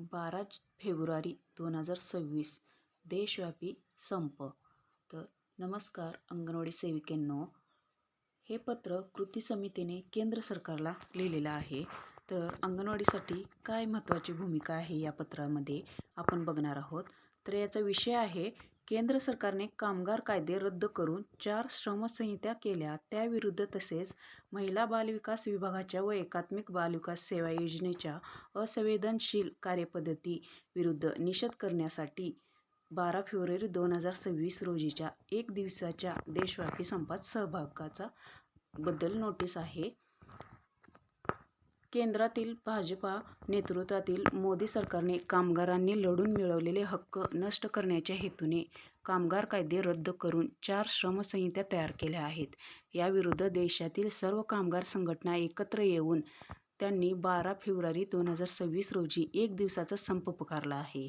बारा फेब्रुवारी दोन हजार सव्वीस. देशव्यापी संप. तर नमस्कार अंगणवाडी सेविकेंनो. हे पत्र कृती समितीने केंद्र सरकारला लिहिलेलं आहे. तर अंगणवाडीसाठी काय महत्त्वाची भूमिका आहे या पत्रामध्ये आपण बघणार आहोत. तर याचा विषय आहे केंद्र सरकारने कामगार कायदे रद्द करून चार श्रमसंहिता केल्या. त्याविरुद्ध तसेच महिला बालविकास विभागाच्या व एकात्मिक बालविकास सेवा योजनेच्या असंवेदनशील कार्यपद्धती विरुद्ध निषेध करण्यासाठी बारा फेब्रुवारी दोन हजार सव्वीस रोजीच्या एक दिवसाच्या देशव्यापी संपात सहभागाचा बद्दल नोटीस आहे. केंद्रातील भाजपा नेतृत्वातील मोदी सरकारने कामगारांनी लढून मिळवलेले हक्क नष्ट करण्याच्या हेतूने कामगार कायदे रद्द करून चार श्रमसंहिता तयार केल्या आहेत. याविरुद्ध देशातील सर्व कामगार संघटना एकत्र येऊन त्यांनी बारा फेब्रुवारी दोन हजार सव्वीस रोजी एक दिवसाचा संप पुकारला आहे.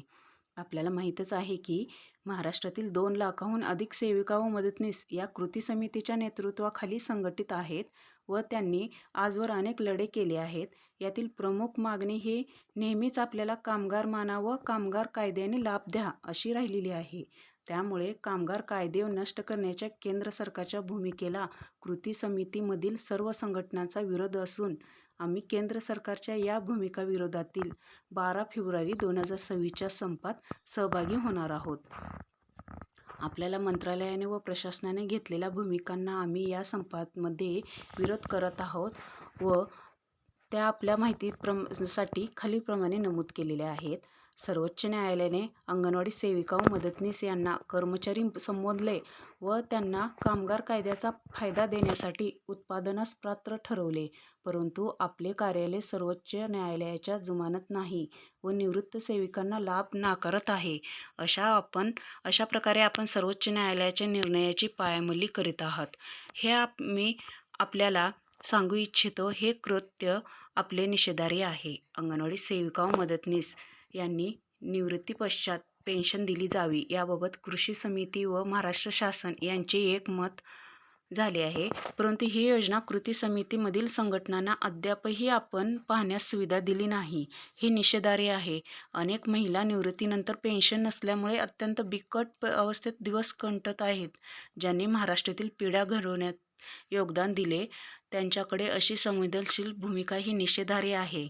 आपल्याला माहीतच आहे की महाराष्ट्रातील दोन लाखाहून अधिक सेविका व मदतनीस या कृती समितीच्या नेतृत्वाखाली संघटित आहेत व त्यांनी आजवर अनेक लढे केले आहेत. यातील प्रमुख मागणी ही नेहमीच आपल्याला कामगार माना व कामगार कायद्याने लाभ द्या अशी राहिलेली आहे. त्यामुळे कामगार कायदे नष्ट करण्याच्या केंद्र सरकारच्या भूमिकेला कृती समितीमधील सर्व संघटनांचा विरोध असून आम्ही केंद्र सरकारच्या या भूमिका विरोधातील बारा फेब्रुवारी दोन हजार सव्वीसच्या संपात सहभागी होणार आहोत. आपल्याला मंत्रालयाने व प्रशासनाने घेतलेल्या भूमिकांना आम्ही या संपामध्ये विरोध करत आहोत व त्या आपल्या माहिती प्रमसाठी खालीलप्रमाणे नमूद केलेल्या आहेत. सर्वोच्च न्यायालयाने अंगणवाडी सेविका व मदतनीस यांना कर्मचारी संबोधले व त्यांना कामगार कायद्याचा फायदा देण्यासाठी उत्पादनास पात्र ठरवले. परंतु आपले कार्यालय सर्वोच्च न्यायालयाच्या जुमानत नाही व निवृत्त सेविकांना लाभ नाकारत आहे. अशा आपण अशा प्रकारे आपण सर्वोच्च न्यायालयाच्या निर्णयाची पायामल्ली करीत आहात. हे आप मी आपल्याला सांगू इच्छितो हे कृत्य आपले निषेधारी आहे. अंगणवाडी सेविका व मदतनीस यांनी निवृत्तीपश्चात पेन्शन दिली जावी. याबाबत कृषी समिती व महाराष्ट्र शासन यांचे एक मत झाले आहे. परंतु ही योजना कृती समितीमधील संघटनांना अद्यापही आपण पाहण्यास सुविधा दिली नाही. हे निषेधार्ह आहे. अनेक महिला निवृत्तीनंतर पेन्शन नसल्यामुळे अत्यंत बिकट अवस्थेत दिवस कंटत आहेत. ज्यांनी महाराष्ट्रातील पिढ्या घडवण्यात योगदान दिले त्यांच्याकडे अशी संवेदनशील भूमिका ही निषेधार्ह आहे.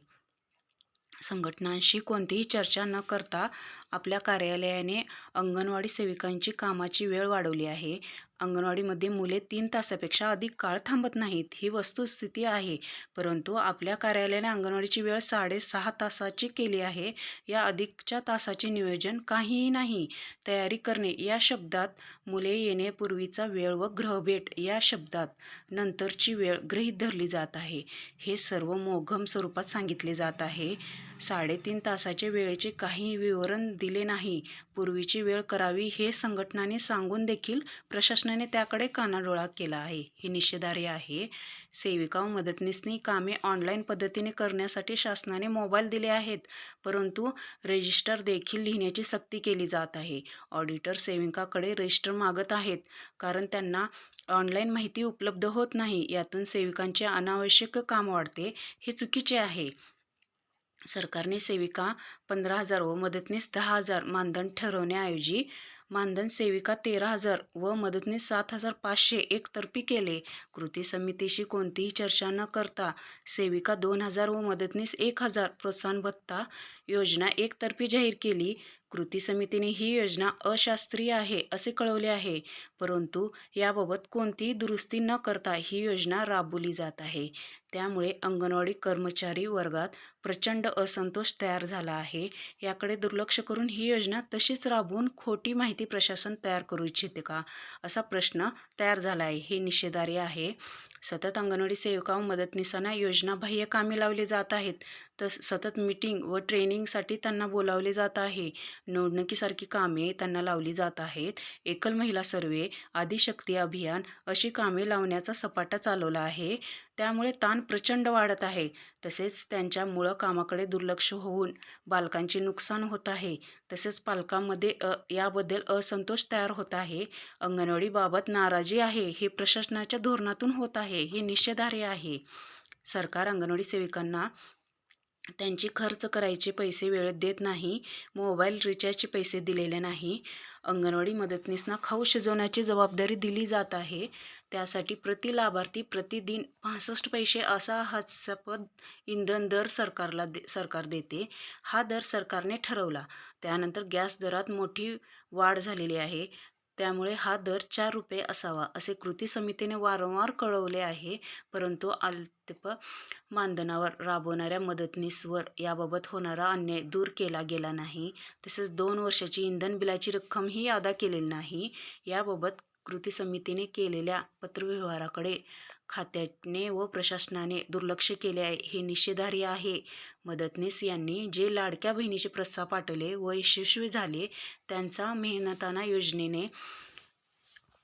संघटनांशी कोणतीही चर्चा न करता आपल्या कार्यालयाने अंगणवाडी सेविकांची कामाची वेळ वाढवली आहे. अंगणवाडीमध्ये मुले तीन तासापेक्षा अधिक काळ थांबत नाहीत. ही वस्तुस्थिती आहे. परंतु आपल्या कार्यालयाने अंगणवाडीची वेळ साडेसहा तासाची केली आहे. या अधिकच्या तासाचे नियोजन काहीही नाही. तयारी करणे या शब्दात मुले येण्यापूर्वीचा वेळ व ग्रहभेट या शब्दात नंतरची वेळ गृहीत धरली जात आहे. हे सर्व मोघम स्वरूपात सांगितले जात आहे. साडेतीन तासाचे वेळेचे काही विवरण दिले नाही. पूर्वीची वेळ करावी हे संघटनाने सांगून देखील प्रशासनाने त्याकडे कानाडोळा केला आहे. हे निषेधार्ह आहे. सेविका व मदतनीसनी कामे ऑनलाईन पद्धतीने करण्यासाठी शासनाने मोबाईल दिले आहेत परंतु रजिस्टर देखील लिहिण्याची सक्ती केली जात आहे. ऑडिटर सेविकाकडे रजिस्टर मागत आहेत कारण त्यांना ऑनलाईन माहिती उपलब्ध होत नाही. यातून सेविकांचे अनावश्यक काम वाढते हे चुकीचे आहे. सरकारने सेविका पंधरा हजार व मदतनीस दहा हजार मानधन ठरवण्याऐवजी मानधन सेविका तेरा हजार व मदतनीस सात हजार पाचशे एकतर्फी केले. कृती समितीशी कोणतीही चर्चा न करता सेविका दोन हजार व मदतनीस एक हजार प्रोत्साहन भत्ता योजना एकतर्फी जाहीर केली. कृती समितीने ही योजना अशास्त्रीय आहे असे कळवले आहे. परंतु याबाबत कोणतीही दुरुस्ती न करता ही योजना राबवली जात आहे. त्यामुळे अंगणवाडी कर्मचारी वर्गात प्रचंड असंतोष तयार झाला आहे. याकडे दुर्लक्ष करून ही योजना तशीच राबवून खोटी माहिती प्रशासन तयार करू इच्छिते का? असा प्रश्न तयार झाला आहे हे निषेधार्ह आहे. सतत अंगणवाडी सेविका व मदतनीसांना योजनाबाह्य कामे लावली जात आहेत. तर सतत मीटिंग व ट्रेनिंगसाठी त्यांना बोलावले जात आहे. निवडणुकीसारखी कामे त्यांना लावली जात आहेत. एकल महिला सर्वे आदिशक्ती अभियान अशी कामे लावण्याचा सपाटा चालवला आहे. त्यामुळे ताण प्रचंड वाढत आहे. तसेच त्यांच्या मूळ कामाकडे दुर्लक्ष होऊन बालकांचे नुकसान होत आहे. तसेच पालकांमध्ये अ याबद्दल असंतोष तयार होत आहे. अंगणवाडीबाबत नाराजी आहे. हे प्रशासनाच्या धोरणातून होत आहे. हे निषेधार्ह आहे. सरकार अंगणवाडी सेविकांना त्यांची खर्च करायचे पैसे वेळेत देत नाही मोबाईल रिचार्जचे पैसे दिलेले नाही. अंगणवाडी मदतनीसना खाऊ शिजवण्याची जबाबदारी दिली जात आहे. त्यासाठी प्रति लाभार्थी प्रतिदिन पासष्ट पैसे असा हास्यास्पद इंधन दर सरकारला दे सरकार देते. हा दर सरकारने ठरवला. त्यानंतर गॅस दरात मोठी वाढ झालेली आहे. त्यामुळे हा दर चार रुपये असावा असे कृती समितीने वारंवार कळवले आहे. परंतु अल्प मानधनावर राबवणाऱ्या मदतनीसवर याबाबत होणारा अन्याय दूर केला गेला नाही. तसेच दोन वर्षाची इंधन बिलाची रक्कमही अदा केलेली नाही. याबाबत कृती समितीने केलेल्या पत्रव्यवहाराकडे खात्याने व प्रशासनाने दुर्लक्ष केले आहे. हे निषेधार्ह आहे. मदतनीस यांनी जे लाडक्या बहिणीचे प्रस्ताव पाठवले व यशस्वी झाले त्यांचा मेहनताना योजनेने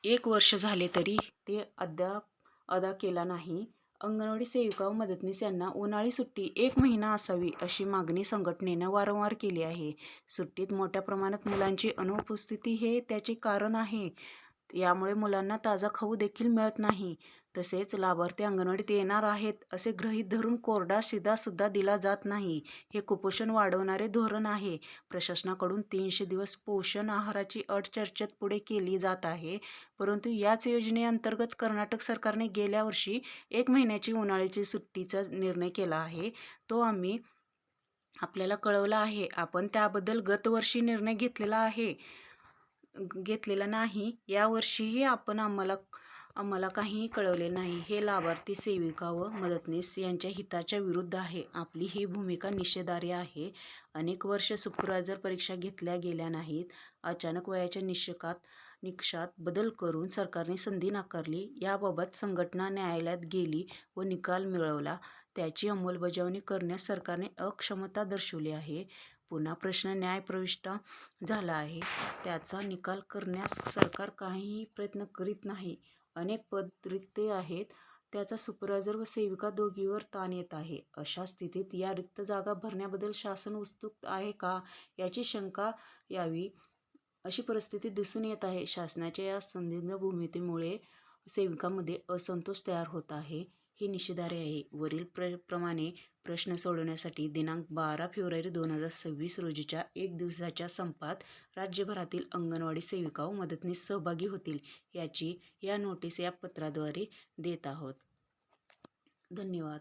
एक वर्ष झाले तरी ते अद्याप अदा केला नाही. अंगणवाडी सेविका व मदतनीस यांना उन्हाळी सुट्टी एक महिना असावी अशी मागणी संघटनेनं वारंवार केली आहे. सुट्टीत मोठ्या प्रमाणात मुलांची अनुपस्थिती हे त्याचे कारण आहे. यामुळे मुलांना ताजा खाऊ देखील मिळत नाही. तसेच लाभार्थी अंगणवाडीत येणार आहेत असे गृहीत धरून कोरडा शिधा सुद्धा दिला जात नाही. हे कुपोषण वाढवणारे धोरण आहे. प्रशासनाकडून तीनशे दिवस पोषण आहाराची अट चर्चेत पुढे केली जात आहे. परंतु याच योजनेअंतर्गत कर्नाटक सरकारने गेल्या वर्षी एक महिन्याची उन्हाळ्याची सुट्टीचा निर्णय केला आहे. तो आम्ही आपल्याला कळवला आहे. आपण त्याबद्दल गतवर्षी निर्णय घेतलेला आहे. घेतलेला नाही. यावर्षीही आपण आम्हाला आम्हाला काहीही कळवले नाही. हे लाभार्थी सेविका व मदतनीस यांच्या हिताच्या विरुद्ध आहे. आपली ही भूमिका निषेधार्ह आहे. अनेक वर्ष सुपरवायझर परीक्षा घेतल्या गेल्या नाहीत अचानक वयाच्या निषकात निकषात बदल करून सरकारने संधी नाकारली याबाबत संघटना न्यायालयात गेली व निकाल मिळवला त्याची अंमलबजावणी करण्यास सरकारने अक्षमता दर्शवली आहे. पुन्हा प्रश्न न्यायप्रविष्ट झाला आहे. त्याचा निकाल करण्यास सरकार काहीही प्रयत्न करीत नाही. अनेक पद रिक्ते आहेत. त्याचा सुपरवायझर व सेविका दोघीवर ताण येत आहे. अशा स्थितीत या रिक्त जागा भरण्याबद्दल शासन उत्सुक आहे का? याची शंका यावी अशी परिस्थिती दिसून येत आहे. शासनाच्या या संदिग्ध भूमिकेमुळे सेविकांमध्ये असंतोष तयार होत आहे. हे निषेधार्ह आहे. वरील प्र प्रमाणे प्रश्न सोडवण्यासाठी दिनांक बारा फेब्रुवारी दोन हजार सव्वीस रोजीच्या एक दिवसाच्या संपात राज्यभरातील अंगणवाडी सेविका व मदतनीस सहभागी होतील याची या नोटीस या पत्राद्वारे देत आहोत. धन्यवाद.